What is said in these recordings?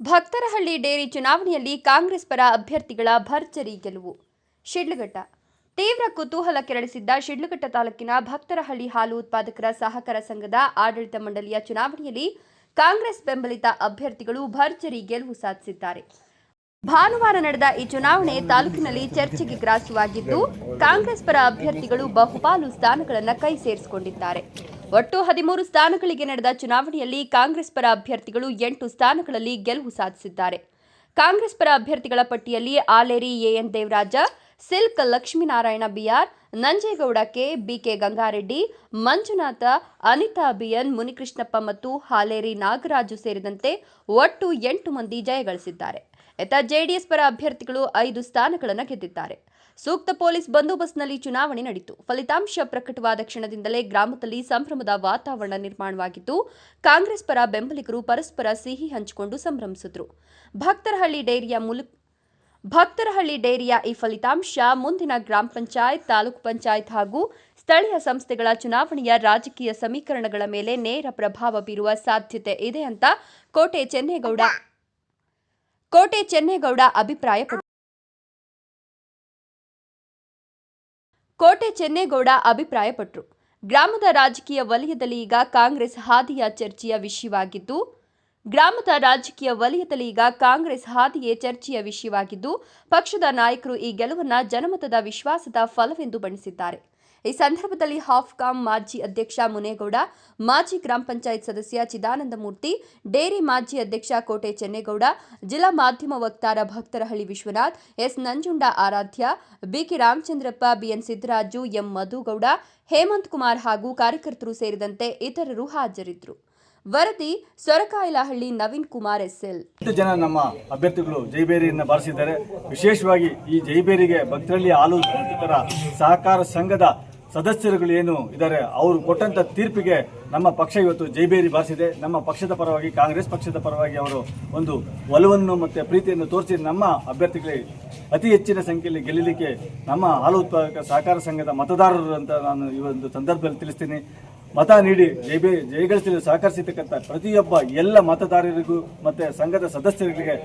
Bhaktarahalli dairy ಚುನಾವಣೆಯಲ್ಲಿ ಕಾಂಗ್ರೆಸ್ ಪರ ಅಭ್ಯರ್ಥಿಗಳ ಭರ್ಜರಿ ಗೆಲುವು. ಶಿಡ್ಲಘಟ್ಟ. ತೀವ್ರ ಕುತೂಹಲ ಕೆರಳಿಸಿದ್ದ ಶಿಡ್ಲಘಟ್ಟ ತಾಲೂಕಿನ ಭಕ್ತರಹಳ್ಳಿ ಹಾಲು ಉತ್ಪಾದಕರ ಸಹಕಾರ ಸಂಘದ ಆಡಳಿತ ಮಂಡಳಿಯ ಚುನಾವಣೆಯಲ್ಲಿ ಕಾಂಗ್ರೆಸ್ ಬೆಂಬಲಿತ ಅಭ್ಯರ್ಥಿಗಳು ಭರ್ಜರಿ ಗೆಲುವು ಸಾಧಿಸಿದ್ದಾರೆ. ಭಾನುವಾರ ನಡೆದ ಈ ಚುನಾವಣೆ ತಾಲೂಕಿನಲ್ಲಿ ಚರ್ಚೆಗೆ ಗ್ರಾಸವಾಗಿದ್ದು ಕಾಂಗ್ರೆಸ್ ಪರ ಅಭ್ಯರ್ಥಿಗಳು ಬಹುಪಾಲು ಸ್ಥಾನಗಳನ್ನು ಕೈ ಸೇರಿಸಿಕೊಂಡಿದ್ದಾರೆ. ಒಟ್ಟು ಹದಿಮೂರು ಸ್ಥಾನಗಳಿಗೆ ನಡೆದ ಚುನಾವಣೆಯಲ್ಲಿ ಕಾಂಗ್ರೆಸ್ ಪರ ಅಭ್ಯರ್ಥಿಗಳು ಎಂಟು ಸ್ಥಾನಗಳಲ್ಲಿ ಗೆಲುವು ಸಾಧಿಸಿದ್ದಾರೆ. ಕಾಂಗ್ರೆಸ್ ಪರ ಅಭ್ಯರ್ಥಿಗಳ ಪಟ್ಟಿಯಲ್ಲಿ Aleri AN Devaraja, silk Lakshminarayana BR Nanjegowda K BK Gangareddy, Manjunatha, Anitha BN, Munikrishnappa ಮತ್ತು ಹಾಲೇರಿ ನಾಗರಾಜು ಸೇರಿದಂತೆ ಒಟ್ಟು ಎಂಟು ಮಂದಿ ಜಯಗಳಿಸಿದ್ದಾರೆ. ಇತ್ತ ಜೆಡಿಎಸ್ ಪರ ಅಭ್ಯರ್ಥಿಗಳು ಐದು ಸ್ಥಾನಗಳನ್ನು ಗೆದ್ದಿದ್ದಾರೆ. ಸೂಕ್ತ ಪೊಲೀಸ್ ಬಂದೋಬಸ್ತ್ನಲ್ಲಿ ಚುನಾವಣೆ ನಡೆಯಿತು ಫಲಿತಾಂಶ ಪ್ರಕಟವಾದ ಕ್ಷಣದಿಂದಲೇ ಗ್ರಾಮದಲ್ಲಿ ಸಂಭ್ರಮದ ವಾತಾವರಣ ನಿರ್ಮಾಣವಾಗಿದ್ದು, ಕಾಂಗ್ರೆಸ್ ಪರ ಬೆಂಬಲಿಗರು ಪರಸ್ಪರ ಸಿಹಿ ಹಂಚಿಕೊಂಡು ಸಂಭ್ರಮಿಸಿದ್ರು. ಭಕ್ತರಹಳ್ಳಿ ಡೈರಿಯ ಮೂಲಕ ಭಕ್ತರಹಳ್ಳಿ ಡೈರಿಯ ಈ ಫಲಿತಾಂಶ ಮುಂದಿನ ಗ್ರಾಮ ಪಂಚಾಯತ್, ತಾಲೂಕು ಪಂಚಾಯತ್ ಹಾಗೂ ಸ್ಥಳೀಯ ಸಂಸ್ಥೆಗಳ ಚುನಾವಣೆಯ ರಾಜಕೀಯ ಸಮೀಕರಣಗಳ ಮೇಲೆ ನೇರ ಪ್ರಭಾವ ಬೀರುವ ಸಾಧ್ಯತೆ ಇದೆ ಅಂತ ಕೋಟೆ ಚೆನ್ನೇಗೌಡ ಕೋಟೆ ಚೆನ್ನೇಗೌಡ ಅಭಿಪ್ರಾಯಪಟ್ಟರು ಕೋಟೆ ಚೆನ್ನೇಗೌಡ ಅಭಿಪ್ರಾಯಪಟ್ಟರು ಗ್ರಾಮದ ರಾಜಕೀಯ ವಲಯದಲ್ಲಿ ಈಗ ಕಾಂಗ್ರೆಸ್ ಹಾದಿಯ ಚರ್ಚೆಯ ವಿಷಯವಾಗಿದ್ದು, ಗ್ರಾಮದ ರಾಜಕೀಯ ವಲಯದಲ್ಲಿ ಈಗ ಕಾಂಗ್ರೆಸ್ ಹಾದಿಯೇ ಚರ್ಚೆಯ ವಿಷಯವಾಗಿದ್ದು, ಪಕ್ಷದ ನಾಯಕರು ಈ ಗೆಲುವನ್ನ ಜನಮತದ ವಿಶ್ವಾಸದ ಫಲವೆಂದು ಬಣ್ಣಿಸಿದ್ದಾರೆ. ಈ ಸಂದರ್ಭದಲ್ಲಿ ಹಾಫ್ಕಾಂ ಮಾಜಿ ಅಧ್ಯಕ್ಷ ಮುನೇಗೌಡ, ಮಾಜಿ ಗ್ರಾಮ ಪಂಚಾಯತ್ ಸದಸ್ಯ ಚಿದಾನಂದಮೂರ್ತಿ, ಡೇರಿ ಮಾಜಿ ಅಧ್ಯಕ್ಷ ಕೋಟೆ ಚೆನ್ನೇಗೌಡ, ಜಿಲ್ಲಾ ಮಾಧ್ಯಮ ವಕ್ತಾರ Bhaktarahalli Vishwanath, S Nanjunda Aradhya, BK Ramachandrappa, BN Siddaraju, M Madhugowda, Hemanth Kumar ಹಾಗೂ ಕಾರ್ಯಕರ್ತರು ಸೇರಿದಂತೆ ಇತರರು ಹಾಜರಿದ್ದರು. ವರದಿ ಸೊರಕಾಯಿಲಹಳ್ಳಿ ನವೀನ್ ಕುಮಾರ್ ಎಸ್ಎಲ್. ಎಂಟು ಜನ ನಮ್ಮ ಅಭ್ಯರ್ಥಿಗಳು ಜೈಬೇರಿಯನ್ನು ಬಾರಿಸಿದ್ದಾರೆ. ವಿಶೇಷವಾಗಿ ಈ ಜೈಬೇರಿಗೆ ಭಕ್ತರಲ್ಲಿ ಹಾಲು ಸಹಕಾರ ಸಂಘದ ಸದಸ್ಯರುಗಳು ಏನು ಇದ್ದಾರೆ, ಅವರು ಕೊಟ್ಟಂತ ತೀರ್ಪಿಗೆ ನಮ್ಮ ಪಕ್ಷ ಇವತ್ತು ಜೈಬೇರಿ ಬಾರಿಸಿದೆ. ನಮ್ಮ ಪಕ್ಷದ ಪರವಾಗಿ, ಕಾಂಗ್ರೆಸ್ ಪಕ್ಷದ ಪರವಾಗಿ ಅವರು ಒಂದು ಒಲವನ್ನು ಮತ್ತೆ ಪ್ರೀತಿಯನ್ನು ತೋರಿಸಿ ನಮ್ಮ ಅಭ್ಯರ್ಥಿಗಳಿಗೆ ಅತಿ ಹೆಚ್ಚಿನ ಸಂಖ್ಯೆಯಲ್ಲಿ ಗೆಲ್ಲಲಿಕ್ಕೆ ನಮ್ಮ ಹಾಲು ಉತ್ಪಾದಕ ಸಹಕಾರ ಸಂಘದ ಮತದಾರರು ಅಂತ ನಾನು ಈ ಒಂದು ಸಂದರ್ಭದಲ್ಲಿ ತಿಳಿಸ್ತೀನಿ. ಮತ ನೀಡಿ ಜೈಬೆ ಜಯಗಳಿಸಲು ಸಹಕರಿಸಿರ್ತಕ್ಕಂಥ ಪ್ರತಿಯೊಬ್ಬ ಎಲ್ಲ ಮತದಾರರಿಗೂ ಮತ್ತೆ ಸಂಘದ ಸದಸ್ಯರಿಗೆ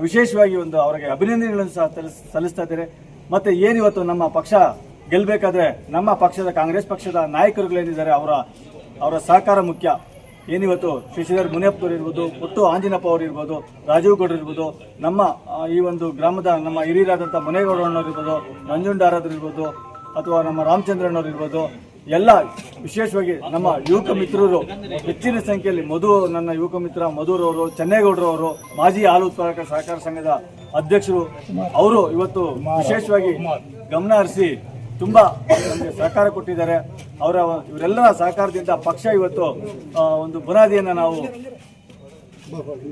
ವಿಶೇಷವಾಗಿ ಒಂದು ಅವರಿಗೆ ಅಭಿನಂದನೆಗಳನ್ನು ಸಹ ಸಲ್ಲಿಸ್- ಸಲ್ಲಿಸ್ತಾ ಇದ್ದಾರೆ ಮತ್ತೆ ಏನಿವತ್ತು ನಮ್ಮ ಪಕ್ಷ ಗೆಲ್ಲಬೇಕಾದ್ರೆ ನಮ್ಮ ಪಕ್ಷದ ಕಾಂಗ್ರೆಸ್ ಪಕ್ಷದ ನಾಯಕರುಗಳೇನಿದ್ದಾರೆ, ಅವರ ಅವರ ಸಹಕಾರ ಮುಖ್ಯ. ಏನಿವತ್ತು ಶಶಿಧರ್ ಮುನಿಯಪ್ಪರು ಇರ್ಬೋದು, ಪುಟ್ಟು ಆಂಜಿನಪ್ಪ ಅವರು ಇರ್ಬೋದು, ರಾಜೀವ್ ಇರ್ಬೋದು, ನಮ್ಮ ಈ ಒಂದು ಗ್ರಾಮದ ನಮ್ಮ ಹಿರಿಯರಾದಂಥ ಮುನೇಗೌಡರಣ್ಣವ್ರು ಇರ್ಬೋದು ನಂಜುಂಡಾರದ್ರು ಇರ್ಬೋದು, ಅಥವಾ ನಮ್ಮ ರಾಮಚಂದ್ರಣ್ಣವ್ರು ಇರ್ಬೋದು ಎಲ್ಲ ವಿಶೇಷವಾಗಿ ನಮ್ಮ ಯುವಕ ಮಿತ್ರರು ಹೆಚ್ಚಿನ ಸಂಖ್ಯೆಯಲ್ಲಿ ಮಧು, ನನ್ನ ಯುವಕ ಮಿತ್ರ ಮಧುರವರು ಚೆನ್ನೇಗೌಡರವರು ಮಾಜಿ ಹಾಲು ಉತ್ಪಾದಕ ಸಹಕಾರ ಸಂಘದ ಅಧ್ಯಕ್ಷರು, ಅವರು ಇವತ್ತು ವಿಶೇಷವಾಗಿ ಗಮನ ಹರಿಸಿ ತುಂಬಾ ನಮಗೆ ಸಹಕಾರ ಕೊಟ್ಟಿದ್ದಾರೆ. ಅವರ, ಇವರೆಲ್ಲರ ಸಹಕಾರದಿಂದ ಪಕ್ಷ ಇವತ್ತು ಒಂದು ಬುನಾದಿಯನ್ನು ನಾವು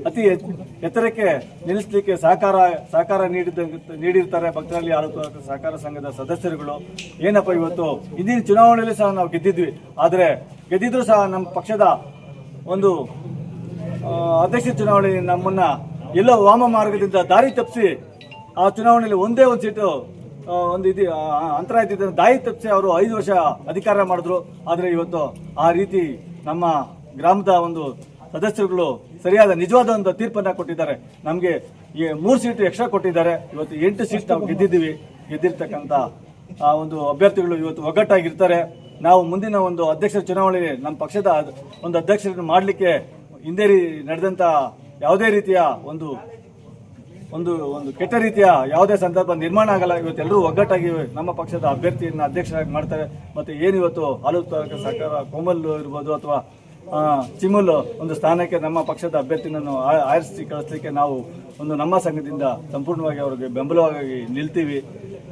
ಅತಿ ಎತ್- ಎತ್ತರಕ್ಕೆ ನಿಲ್ಲಿಸಲಿಕ್ಕೆ ಸಹಕಾರ ಸಹಕಾರ ನೀಡಿದ ನೀಡಿರ್ತಾರೆ ಭಕ್ತರಲ್ಲಿ ಆಳುತ್ತ ಸಹಕಾರ ಸಂಘದ ಸದಸ್ಯರುಗಳು. ಏನಪ್ಪ ಇವತ್ತು? ಹಿಂದಿನ ಚುನಾವಣೆಯಲ್ಲಿ ಸಹ ನಾವು ಗೆದ್ದಿದ್ವಿ. ಆದರೆ ಗೆದ್ದಿದ್ರು ಸಹ ನಮ್ಮ ಪಕ್ಷದ ಒಂದು ಅಧ್ಯಕ್ಷ ಚುನಾವಣೆ ನಮ್ಮನ್ನ ಎಲ್ಲೋ ವಾಮ ಮಾರ್ಗದಿಂದ ದಾರಿ ತಪ್ಪಿಸಿ ಆ ಚುನಾವಣೆಯಲ್ಲಿ ಒಂದೇ ಒಂದು ಸೀಟು ಒಂದು ಇದು ಅಂತರ ಇದ್ದಿದ್ದ ದಾರಿ ತಪ್ಪಿಸಿ ಅವರು ಐದು ವರ್ಷ ಅಧಿಕಾರ ಮಾಡಿದ್ರು. ಆದರೆ ಇವತ್ತು ಆ ರೀತಿ ನಮ್ಮ ಗ್ರಾಮದ ಒಂದು ಸದಸ್ಯರುಗಳು ಸರಿಯಾದ ನಿಜವಾದ ಒಂದು ತೀರ್ಪನ್ನ ಕೊಟ್ಟಿದ್ದಾರೆ. ನಮಗೆ ಈ ಮೂರು ಸೀಟ್ ಎಕ್ಸ್ಟ್ರಾ ಕೊಟ್ಟಿದ್ದಾರೆ. ಇವತ್ತು ಎಂಟು ಸೀಟ್ ನಾವು ಗೆದ್ದಿದ್ದೀವಿ. ಗೆದ್ದಿರ್ತಕ್ಕಂಥ, ಆ, ಒಂದು ಅಭ್ಯರ್ಥಿಗಳು ಇವತ್ತು ಒಗ್ಗಟ್ಟಾಗಿರ್ತಾರೆ. ನಾವು ಮುಂದಿನ ಒಂದು ಅಧ್ಯಕ್ಷರ ಚುನಾವಣೆಗೆ ನಮ್ಮ ಪಕ್ಷದ ಒಂದು ಅಧ್ಯಕ್ಷರನ್ನು ಮಾಡಲಿಕ್ಕೆ ಹಿಂದೆ ನಡೆದಂಥ ಯಾವುದೇ ರೀತಿಯ ಒಂದು ಒಂದು ಒಂದು ಕೆಟ್ಟ ರೀತಿಯ ಯಾವುದೇ ಸಂದರ್ಭ ನಿರ್ಮಾಣ ಆಗಲ್ಲ. ಇವತ್ತು ಎಲ್ಲರೂ ಒಗ್ಗಟ್ಟಾಗಿ ನಮ್ಮ ಪಕ್ಷದ ಅಭ್ಯರ್ಥಿಯನ್ನು ಅಧ್ಯಕ್ಷರಾಗಿ ಮಾಡ್ತಾರೆ. ಮತ್ತೆ ಏನಿವತ್ತು ಹಾಲು ಸರ್ಕಾರ ಕೋಮಲ್ ಇರ್ಬೋದು ಅಥವಾ ಚಿಮುಲ್ ಒಂದು ಸ್ಥಾನಕ್ಕೆ ನಮ್ಮ ಪಕ್ಷದ ಅಭ್ಯರ್ಥಿನನ್ನು ಆರಿಸಿ ಕಳಿಸ್ಲಿಕ್ಕೆ ನಾವು ಒಂದು ನಮ್ಮ ಸಂಘದಿಂದ ಸಂಪೂರ್ಣವಾಗಿ ಅವರಿಗೆ ಬೆಂಬಲವಾಗಿ ನಿಲ್ತೀವಿ.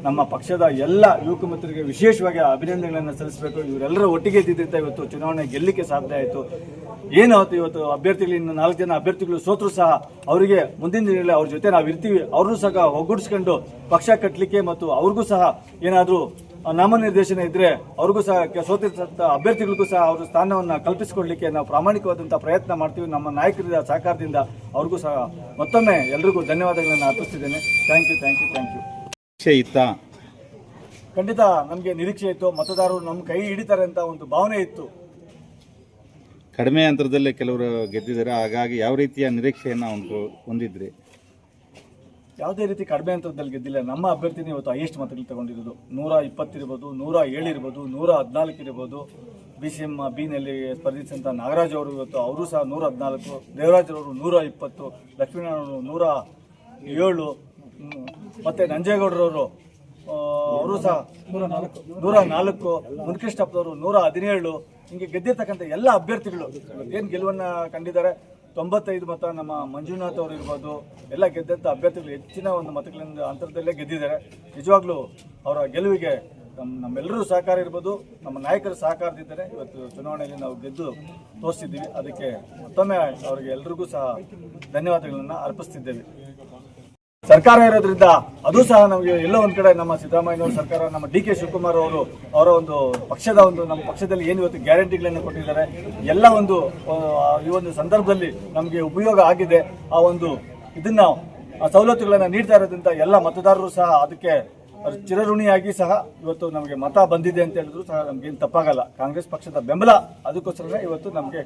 ನಮ್ಮ ಪಕ್ಷದ ಎಲ್ಲ ಯುವಕ ಮಿತ್ರರಿಗೆ ವಿಶೇಷವಾಗಿ ಅಭಿನಂದನೆಗಳನ್ನು ಸಲ್ಲಿಸಬೇಕು. ಇವರೆಲ್ಲರೂ ಒಟ್ಟಿಗೆ ಇದ್ದಿದ್ದರಿಂದ ಇವತ್ತು ಚುನಾವಣೆ ಗೆಲ್ಲಲಿಕ್ಕೆ ಸಾಧ್ಯ ಆಯಿತು. ಏನಾಯ್ತು ಇವತ್ತು ಅಭ್ಯರ್ಥಿಗಳು ಇನ್ನು ನಾಲ್ಕು ಜನ ಅಭ್ಯರ್ಥಿಗಳು ಸೋತರು ಸಹ ಅವರಿಗೆ ಮುಂದಿನ ದಿನಗಳಲ್ಲಿ ಅವ್ರ ಜೊತೆ ನಾವು ಇರ್ತೀವಿ ಅವ್ರನ್ನೂ ಸಹ ಒಗ್ಗೂಡಿಸ್ಕೊಂಡು ಪಕ್ಷ ಕಟ್ಟಲಿಕ್ಕೆ ಮತ್ತು ಅವ್ರಿಗೂ ಸಹ ಏನಾದರೂ ನಾಮನಿರ್ದೇಶನ ಇದ್ರೆ ಅವ್ರಿಗೂ ಸಹ ಸೋತಿರ್ತಂತ ಸೋತಿರ್ತಂಥ ಅಭ್ಯರ್ಥಿಗಳಿಗೂ ಸಹ ಅವರು ಸ್ಥಾನವನ್ನು ಕಲ್ಪಿಸಿಕೊಡ್ಲಿಕ್ಕೆ ನಾವು ಪ್ರಾಮಾಣಿಕವಾದಂಥ ಪ್ರಯತ್ನ ಮಾಡ್ತೀವಿ. ನಮ್ಮ ನಾಯಕರ ಸಹಕಾರದಿಂದ ಅವ್ರಿಗೂ ಸಹ ಮತ್ತೊಮ್ಮೆ ಎಲ್ರಿಗೂ ಧನ್ಯವಾದಗಳನ್ನು ಅರ್ಪಿಸ್ತಿದ್ದೇನೆ. Thank you thank you thank you ನಿರೀಕ್ಷೆ ಇತ್ತಾ? ಖಂಡಿತ ನಮಗೆ ನಿರೀಕ್ಷೆ ಇತ್ತು. ಮತದಾರರು ನಮ್ಮ ಕೈ ಹಿಡಿತಾರೆ ಅಂತ ಒಂದು ಭಾವನೆ ಇತ್ತು. ಕಡಿಮೆ ಅಂತರದಲ್ಲೇ ಕೆಲವರು ಗೆದ್ದಿದ್ದಾರೆ. ಹಾಗಾಗಿ ಯಾವ ರೀತಿಯ ನಿರೀಕ್ಷೆಯನ್ನು ಒಂದು ಹೊಂದಿದ್ರಿ? ಯಾವುದೇ ರೀತಿ ಕಡಿಮೆ ಅಂತರದಲ್ಲಿ ಗೆದ್ದಿಲ್ಲ. ನಮ್ಮ ಅಭ್ಯರ್ಥಿನೇ ಇವತ್ತು ಹೈಯೆಸ್ಟ್ ಮತಗಳು ತಗೊಂಡಿರೋದು. ನೂರ ಇಪ್ಪತ್ತಿರ್ಬೋದು ನೂರ ಏಳಿರ್ಬೋದು ನೂರ ಹದಿನಾಲ್ಕು ಇರ್ಬೋದು. ಬಿ ಸಿ ಎಂ ಬಿನಲ್ಲಿ ಸ್ಪರ್ಧಿಸಿದಂಥ ನಾಗರಾಜ್ ಅವರು ಇವತ್ತು, ಅವರು ಸಹ ನೂರ ಹದಿನಾಲ್ಕು, ದೇವರಾಜ್ ಅವರು ನೂರ ಇಪ್ಪತ್ತು, ಲಕ್ಷ್ಮೀನಾರಾಯಣ ನೂರ ಏಳು ಮತ್ತು ನಂಜೇಗೌಡರವರು ಅವರು ಸಹ ನೂರ ನಾಲ್ಕು ನೂರ ನಾಲ್ಕು ನೂರ ಹದಿನೇಳು. ಹಿಂಗೆ ಗೆದ್ದಿರ್ತಕ್ಕಂಥ ಎಲ್ಲ ಅಭ್ಯರ್ಥಿಗಳು ಏನು ಗೆಲುವನ್ನು ಕಂಡಿದ್ದಾರೆ? ತೊಂಬತ್ತೈದು ಮತ ನಮ್ಮ ಮಂಜುನಾಥ್ ಅವರು ಇರ್ಬೋದು, ಎಲ್ಲ ಗೆದ್ದಂಥ ಅಭ್ಯರ್ಥಿಗಳು ಹೆಚ್ಚಿನ ಒಂದು ಮತಗಳಿಂದ ಅಂತರದಲ್ಲೇ ಗೆದ್ದಿದ್ದಾರೆ. ನಿಜವಾಗ್ಲೂ ಅವರ ಗೆಲುವಿಗೆ ನಮ್ಮ ನಮ್ಮೆಲ್ಲರೂ ಸಹಕಾರ ಇರ್ಬೋದು, ನಮ್ಮ ನಾಯಕರು ಸಹಕಾರದಿದ್ದರೆ. ಇವತ್ತು ಚುನಾವಣೆಯಲ್ಲಿ ನಾವು ಗೆದ್ದು ತೋರಿಸಿದ್ದೀವಿ ಅದಕ್ಕೆ ಮತ್ತೊಮ್ಮೆ ಅವರಿಗೆ ಎಲ್ರಿಗೂ ಸಹ ಧನ್ಯವಾದಗಳನ್ನು ಅರ್ಪಿಸ್ತಿದ್ದೇವೆ. ಸರ್ಕಾರ ಇರೋದ್ರಿಂದ ಅದು ಸಹ ನಮಗೆ ಎಲ್ಲೋ ಒಂದ್ ಕಡೆ ನಮ್ಮ ಸಿದ್ದರಾಮಯ್ಯನವರು ಸರ್ಕಾರ, ನಮ್ಮ ಡಿ ಕೆ ಶಿವಕುಮಾರ್ ಅವರು ಅವರ ಒಂದು ಪಕ್ಷದ ಒಂದು, ನಮ್ಮ ಪಕ್ಷದಲ್ಲಿ ಏನು ಇವತ್ತು ಗ್ಯಾರಂಟಿಗಳನ್ನು ಕೊಟ್ಟಿದ್ದಾರೆ, ಎಲ್ಲ ಒಂದು ಈ ಒಂದು ಸಂದರ್ಭದಲ್ಲಿ ನಮಗೆ ಉಪಯೋಗ ಆಗಿದೆ. ಆ ಒಂದು ಇದನ್ನ ಸವಲತ್ತುಗಳನ್ನು ನೀಡ್ತಾ ಇರೋದ್ರಿಂದ ಎಲ್ಲ ಮತದಾರರು ಸಹ ಅದಕ್ಕೆ ಚಿರಋಣಿಯಾಗಿ ಸಹ ಇವತ್ತು ನಮಗೆ ಮತ ಬಂದಿದೆ ಅಂತ ಹೇಳಿದ್ರು ಸಹ ನಮ್ಗೇನು ತಪ್ಪಾಗಲ್ಲ. ಕಾಂಗ್ರೆಸ್ ಪಕ್ಷದ ಬೆಂಬಲ ಅದಕ್ಕೋಸ್ಕರ ಇವತ್ತು ನಮಗೆ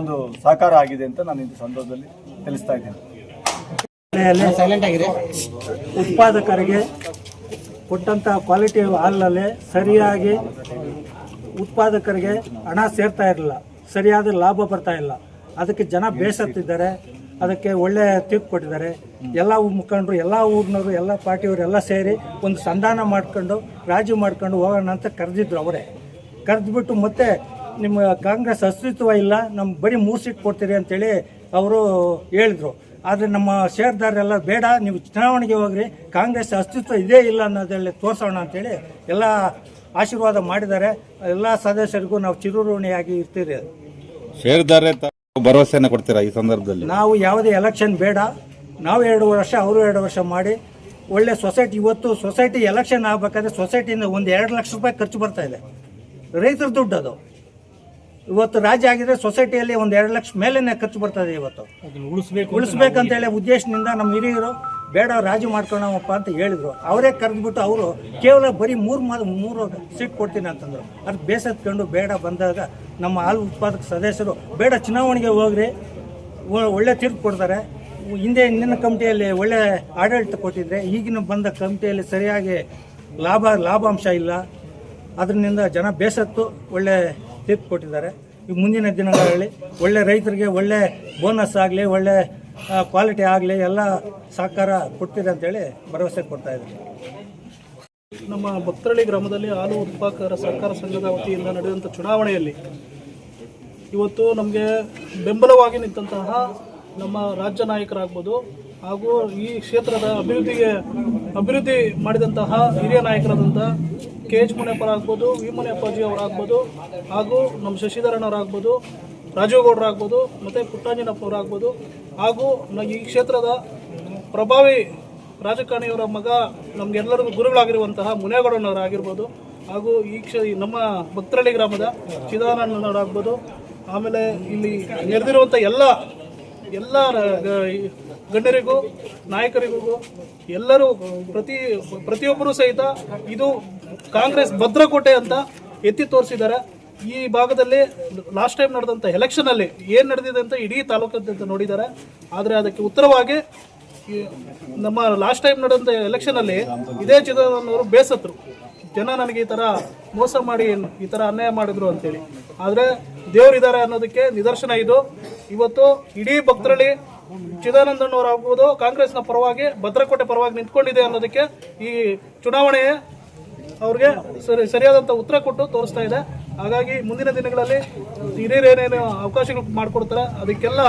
ಒಂದು ಸಹಕಾರ ಆಗಿದೆ ಅಂತ ನಾನು ಈ ಸಂದರ್ಭದಲ್ಲಿ ತಿಳಿಸ್ತಾ ಇದ್ದೇನೆ. ಉತ್ಪಾದಕರಿಗೆ ಕೊಟ್ಟಂಥ ಕ್ವಾಲಿಟಿ ಹಾಲಲ್ಲಿ ಸರಿಯಾಗಿ ಉತ್ಪಾದಕರಿಗೆ ಹಣ ಸೇರ್ತಾ ಇರಲಿಲ್ಲ. ಸರಿಯಾದ ಲಾಭ ಬರ್ತಾ ಇಲ್ಲ. ಅದಕ್ಕೆ ಜನ ಬೇಸತ್ತಿದ್ದಾರೆ. ಅದಕ್ಕೆ ಒಳ್ಳೆ ತೀರ್ಪು ಕೊಟ್ಟಿದ್ದಾರೆ. ಎಲ್ಲ ಮುಖಂಡರು ಎಲ್ಲ ಊರಿನವರು ಎಲ್ಲ ಪಾರ್ಟಿಯವರು ಎಲ್ಲ ಸೇರಿ ಒಂದು ಸಂಧಾನ ಮಾಡ್ಕೊಂಡು ರಾಜಿ ಮಾಡ್ಕೊಂಡು ಹೋಗೋಣ ಅಂತ ಕರೆದಿದ್ರು ಅವರೇ. ಕರೆದ್ಬಿಟ್ಟು ಮತ್ತೆ ನಿಮ್ಮ ಕಾಂಗ್ರೆಸ್ ಅಸ್ತಿತ್ವ ಇಲ್ಲ ನಮ್ಮ ಬರೀ ಮೂರು ಸೀಟ್ ಕೊಡ್ತೀರಿ ಅಂತೇಳಿ ಅವರು ಹೇಳಿದರು. ಆದರೆ ನಮ್ಮ ಷೇರ್ದಾರರೆಲ್ಲ ಬೇಡ ನೀವು ಚುನಾವಣೆಗೆ ಹೋಗ್ರಿ ಕಾಂಗ್ರೆಸ್ ಅಸ್ತಿತ್ವ ಇದೇ ಇಲ್ಲ ಅನ್ನೋದಲ್ಲಿ ತೋರಿಸೋಣ ಅಂತೇಳಿ ಎಲ್ಲ ಆಶೀರ್ವಾದ ಮಾಡಿದ್ದಾರೆ. ಎಲ್ಲ ಸದಸ್ಯರಿಗೂ ನಾವು ಚಿರುರೋಣಿಯಾಗಿ ಇರ್ತೀರಿ. ಷೇರ್ದಾರೆ ಭರವಸೆಯನ್ನು ಕೊಡ್ತೀರಾ ಈ ಸಂದರ್ಭದಲ್ಲಿ? ನಾವು ಯಾವುದೇ ಎಲೆಕ್ಷನ್ ಬೇಡ. ನಾವು ಎರಡು ವರ್ಷ ಅವರು ಎರಡು ವರ್ಷ ಮಾಡಿ ಒಳ್ಳೆ ಸೊಸೈಟಿ ಇವತ್ತು ಸೊಸೈಟಿ ಎಲೆಕ್ಷನ್ ಆಗಬೇಕಾದ್ರೆ ಸೊಸೈಟಿಯಿಂದ ಒಂದು ಎರಡು ಲಕ್ಷ ರೂಪಾಯಿ ಖರ್ಚು ಬರ್ತಾ ಇದೆ. ರೈತರ ದುಡ್ಡು ಅದು. ಇವತ್ತು ರಾಜ್ಯ ಆಗಿದ್ರೆ ಸೊಸೈಟಿಯಲ್ಲಿ ಒಂದು ಎರಡು ಲಕ್ಷ ಮೇಲೇನೆ ಖರ್ಚು ಬರ್ತದೆ ಇವತ್ತು. ಉಳಿಸ್ಬೇಕು ಉಳಿಸ್ಬೇಕಂತೇಳಿ ಉದ್ದೇಶದಿಂದ ನಮ್ಮ ಹಿರಿಯರು ಬೇಡ ರಾಜು ಮಾಡ್ಕೊಳ್ಳೋಣಪ್ಪ ಅಂತ ಹೇಳಿದ್ರು. ಅವರೇ ಕರೆದ್ಬಿಟ್ಟು ಅವರು ಕೇವಲ ಬರೀ ಮೂರು ಮಾದ ಮೂರು ಸೀಟ್ ಕೊಡ್ತೀನಿ ಅಂತಂದ್ರು. ಅದು ಬೇಸತ್ಕೊಂಡು ಬೇಡ ಬಂದಾಗ ನಮ್ಮ ಹಾಲು ಉತ್ಪಾದಕ ಸದಸ್ಯರು ಬೇಡ ಚುನಾವಣೆಗೆ ಹೋಗ್ರಿ ಒಳ್ಳೆ ತೀರ್ಪು ಕೊಡ್ತಾರೆ. ಹಿಂದೆ ಹಿಂದಿನ ಕಮಿಟಿಯಲ್ಲಿ ಒಳ್ಳೆ ಆಡಳಿತ ಕೊಟ್ಟಿದ್ರೆ ಈಗಿನ ಬಂದ ಕಮಿಟಿಯಲ್ಲಿ ಸರಿಯಾಗಿ ಲಾಭ ಲಾಭಾಂಶ ಇಲ್ಲ. ಅದರಿಂದ ಜನ ಬೇಸತ್ತು ಒಳ್ಳೆ ತೀರ್ಪು ಕೊಟ್ಟಿದ್ದಾರೆ. ಈ ಮುಂದಿನ ದಿನಗಳಲ್ಲಿ ಒಳ್ಳೆ ರೈತರಿಗೆ ಒಳ್ಳೆ ಬೋನಸ್ ಆಗಲಿ, ಒಳ್ಳೆ ಕ್ವಾಲಿಟಿ ಆಗಲಿ ಎಲ್ಲ ಸಹಕಾರ ಕೊಡ್ತೀರಿ ಅಂತೇಳಿ ಭರವಸೆ ಕೊಡ್ತಾ ಇದ್ದಾರೆ. ನಮ್ಮ ಭಕ್ತರಳ್ಳಿ ಗ್ರಾಮದಲ್ಲಿ ಹಾಲು ಉತ್ಪಾದಕರ ಸಹಕಾರ ಸಂಘದ ವತಿಯಿಂದ ನಡೆದಂಥ ಚುನಾವಣೆಯಲ್ಲಿ ಇವತ್ತು ನಮಗೆ ಬೆಂಬಲವಾಗಿ ನಿಂತಹ ನಮ್ಮ ರಾಜ್ಯ ನಾಯಕರಾಗ್ಬೋದು ಹಾಗೂ ಈ ಕ್ಷೇತ್ರದ ಅಭಿವೃದ್ಧಿಗೆ ಅಭಿವೃದ್ಧಿ ಮಾಡಿದಂತಹ ಹಿರಿಯ ನಾಯಕರಾದಂಥ ಕೆ ಎಚ್ ಮುನಿಯಪ್ಪರಾಗ್ಬೋದು ವಿ ಮುನಿಯಪ್ಪಾಜಿ ಅವರಾಗ್ಬೋದು, ಹಾಗೂ ನಮ್ಮ ಶಶಿಧರಣ್ಣವರಾಗ್ಬೋದು ರಾಜೇಗೌಡರಾಗ್ಬೋದು ಮತ್ತು ಪುಟ್ಟಾಂಜನಪ್ಪವರಾಗ್ಬೋದು, ಹಾಗೂ ಈ ಕ್ಷೇತ್ರದ ಪ್ರಭಾವಿ ರಾಜಕಾರಣಿಯವರ ಮಗ ನಮಗೆಲ್ಲರಿಗೂ ಗುರುಗಳಾಗಿರುವಂತಹ ಮುನಿಯಗೌಡನವರಾಗಿರ್ಬೋದು, ಹಾಗೂ ಈ ಕ್ಷ ನಮ್ಮ ಭಕ್ತರಳ್ಳಿ ಗ್ರಾಮದ ಚಿದಾನಂದನವರಾಗ್ಬೋದು, ಆಮೇಲೆ ಇಲ್ಲಿ ನೆರೆದಿರುವಂಥ ಎಲ್ಲ ಎಲ್ಲ ಗಣ್ಯರಿಗೂ, ನಾಯಕರಿಗೂ, ಎಲ್ಲರೂ ಪ್ರತಿ, ಪ್ರತಿಯೊಬ್ಬರೂ ಸಹಿತ ಇದು ಕಾಂಗ್ರೆಸ್ ಭದ್ರಕೋಟೆ ಅಂತ ಎತ್ತಿ ತೋರಿಸಿದ್ದಾರೆ. ಈ ಭಾಗದಲ್ಲಿ ಲಾಸ್ಟ್ ಟೈಮ್ ನಡೆದಂಥ ಎಲೆಕ್ಷನಲ್ಲಿ ಏನು ನಡೆದಿದೆ ಅಂತ ಇಡೀ ತಾಲೂಕಾದ್ಯಂತ ನೋಡಿದ್ದಾರೆ. ಆದರೆ ಅದಕ್ಕೆ ಉತ್ತರವಾಗಿ ನಮ್ಮ ಲಾಸ್ಟ್ ಟೈಮ್ ನಡೆದಂಥ ಎಲೆಕ್ಷನಲ್ಲಿ ಇದೇ ಚಿತ್ರದವರು ಬೇಸತ್ತರು. ಜನ ನನಗೆ ಈ ಥರ ಮೋಸ ಮಾಡಿ, ಈ ಥರ ಅನ್ಯಾಯ ಮಾಡಿದ್ರು ಅಂತೇಳಿ. ಆದರೆ ದೇವರಿದ್ದಾರೆ ಅನ್ನೋದಕ್ಕೆ ನಿದರ್ಶನ ಇದು. ಇವತ್ತು ಇಡೀ ಭಕ್ತರಲ್ಲಿ ಚಿದಾನಂದಣ್ಣವರಾಗ್ಬೋದು ಕಾಂಗ್ರೆಸ್ನ ಪರವಾಗಿ, ಭದ್ರಕೋಟೆ ಪರವಾಗಿ ನಿಂತ್ಕೊಂಡಿದೆ ಅನ್ನೋದಕ್ಕೆ ಈ ಚುನಾವಣೆ ಅವ್ರಿಗೆ ಸರಿ ಸರಿಯಾದಂಥ ಉತ್ತರ ಕೊಟ್ಟು ತೋರಿಸ್ತಾ ಇದೆ. ಹಾಗಾಗಿ ಮುಂದಿನ ದಿನಗಳಲ್ಲಿ ಹಿರಿಯರೇನೇನು ಅವಕಾಶಗಳು ಮಾಡಿಕೊಡ್ತಾರೆ, ಅದಕ್ಕೆಲ್ಲ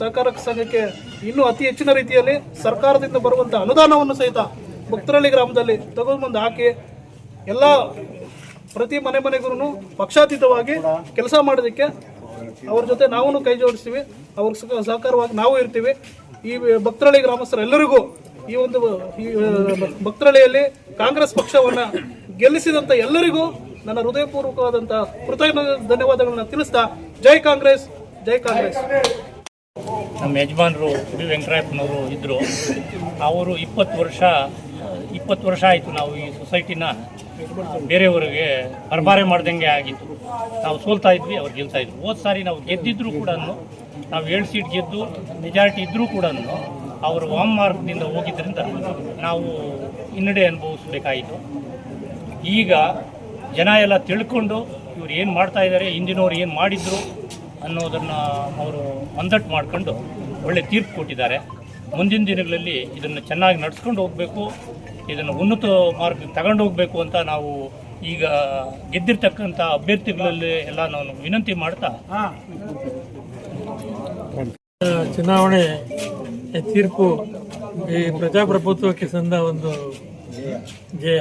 ಸಹಕಾರ ಸಂಘಕ್ಕೆ ಇನ್ನೂ ಅತಿ ಹೆಚ್ಚಿನ ರೀತಿಯಲ್ಲಿ ಸರ್ಕಾರದಿಂದ ಬರುವಂಥ ಅನುದಾನವನ್ನು ಸಹಿತ ಭಕ್ತರಳ್ಳಿ ಗ್ರಾಮದಲ್ಲಿ ತಗೊಂಡ್ಬಂದು ಹಾಕಿ ಎಲ್ಲ ಪ್ರತಿ ಮನೆ ಮನೆಗೂ ಪಕ್ಷಾತೀತವಾಗಿ ಕೆಲಸ ಮಾಡೋದಕ್ಕೆ ಅವ್ರ ಜೊತೆ ನಾವು ಕೈ ಜೋಡಿಸ್ತೀವಿ. ಅವ್ರ ಸಹ- ಸಹಕಾರವಾಗಿ ನಾವು ಇರ್ತೀವಿ. ಈ ಭಕ್ತರಳ್ಳಿ ಗ್ರಾಮಸ್ಥರೆಲ್ಲರಿಗೂ ಈ ಒಂದು, ಈ ಭಕ್ತರಳ್ಳಿಯಲ್ಲಿ ಕಾಂಗ್ರೆಸ್ ಪಕ್ಷವನ್ನ ಗೆಲ್ಲಿಸಿದಂತ ಎಲ್ಲರಿಗೂ ನನ್ನ ಹೃದಯಪೂರ್ವಕವಾದಂಥ ಕೃತಜ್ಞ ಧನ್ಯವಾದಗಳನ್ನ ತಿಳಿಸ್ತಾ ಜೈ ಕಾಂಗ್ರೆಸ್ ಜೈ ಕಾಂಗ್ರೆಸ್. ನಮ್ಮ ಯಜಮಾನರು ಡಿ ವೆಂಕಟರಾಯಪ್ಪನವರು ಇದ್ದರು ಅವರು ಇಪ್ಪತ್ತು ವರ್ಷ ಇಪ್ಪತ್ತು ವರ್ಷ ಆಯಿತು ನಾವು ಈ ಸೊಸೈಟಿನ ಬೇರೆಯವರಿಗೆ ಬರಬಾರೆ ಮಾಡ್ದಂಗೆ ಆಗಿತ್ತು ನಾವು ಸೋಲ್ತಾ ಇದ್ವಿ, ಅವ್ರು ಗೆಲ್ತಾ ಇದ್ವಿ ಹೋದ ಸಾರಿ ನಾವು ಗೆದ್ದಿದ್ರು ಕೂಡ ನಾವು ಏಳು ಸೀಟ್ ಗೆದ್ದು ಮೆಜಾರಿಟಿ ಇದ್ದರೂ ಕೂಡ ಅವರು ವಾಮ್ ಮಾರ್ಕ್ನಿಂದ ಹೋಗಿದ್ದರಿಂದ ನಾವು ಹಿನ್ನಡೆ ಅನುಭವಿಸಬೇಕಾಯಿತು. ಈಗ ಜನ ಎಲ್ಲ ತಿಳ್ಕೊಂಡು ಇವ್ರು ಏನು ಮಾಡ್ತಾ ಇದ್ದಾರೆ ಹಿಂದಿನವ್ರು ಏನು ಮಾಡಿದ್ರು ಅನ್ನೋದನ್ನು ಅವರು ಒಂದಟ್ಟು ಮಾಡಿಕೊಂಡು ಒಳ್ಳೆ ತೀರ್ಪು ಕೊಟ್ಟಿದ್ದಾರೆ. ಮುಂದಿನ ದಿನಗಳಲ್ಲಿ ಇದನ್ನು ಚೆನ್ನಾಗಿ ನಡೆಸ್ಕೊಂಡು ಹೋಗಬೇಕು. ಇದನ್ನು ಉನ್ನತ ಮಾರ್ಗ ತಗೊಂಡು ಹೋಗಬೇಕು ಅಂತ ನಾವು ಈಗ ಗೆದ್ದಿರ್ತಕ್ಕಂಥ ಅಭ್ಯರ್ಥಿಗಳಲ್ಲಿ ಎಲ್ಲ ನಾನು ವಿನಂತಿ ಮಾಡ್ತಾ ಚುನಾವಣೆ ತೀರ್ಪು ಈ ಪ್ರಜಾಪ್ರಭುತ್ವಕ್ಕೆ ಸಂದ ಒಂದು ಜಯ.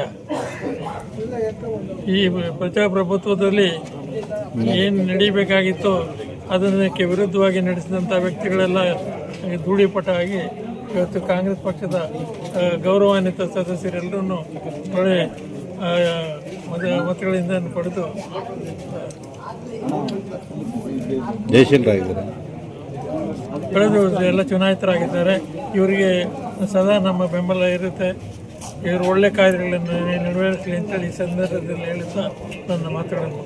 ಈ ಪ್ರಜಾಪ್ರಭುತ್ವದಲ್ಲಿ ಏನು ನಡೀಬೇಕಾಗಿತ್ತು ಅದನ್ನಕ್ಕೆ ವಿರುದ್ಧವಾಗಿ ನಡೆಸಿದಂಥ ವ್ಯಕ್ತಿಗಳೆಲ್ಲ ಧೂಳಿಪಟ ಆಗಿ ಇವತ್ತು ಕಾಂಗ್ರೆಸ್ ಪಕ್ಷದ ಗೌರವಾನ್ವಿತ ಸದಸ್ಯರೆಲ್ಲರೂ ಒಳ್ಳೆ ಮತಗಳಿಂದ ಪಡೆದು ಕಳೆದ ಬೆಳೆದು ಎಲ್ಲ ಚುನಾಯಿತರಾಗಿದ್ದಾರೆ. ಇವರಿಗೆ ಸದಾ ನಮ್ಮ ಬೆಂಬಲ ಇರುತ್ತೆ. ಇವರು ಒಳ್ಳೆ ಕಾರ್ಯಗಳನ್ನು ನೆರವೇರಿಸಲಿ ಅಂತೇಳಿ ಈ ಸಂದರ್ಭದಲ್ಲಿ ಹೇಳುತ್ತಾ ನನ್ನ ಮಾತುಗಳನ್ನು.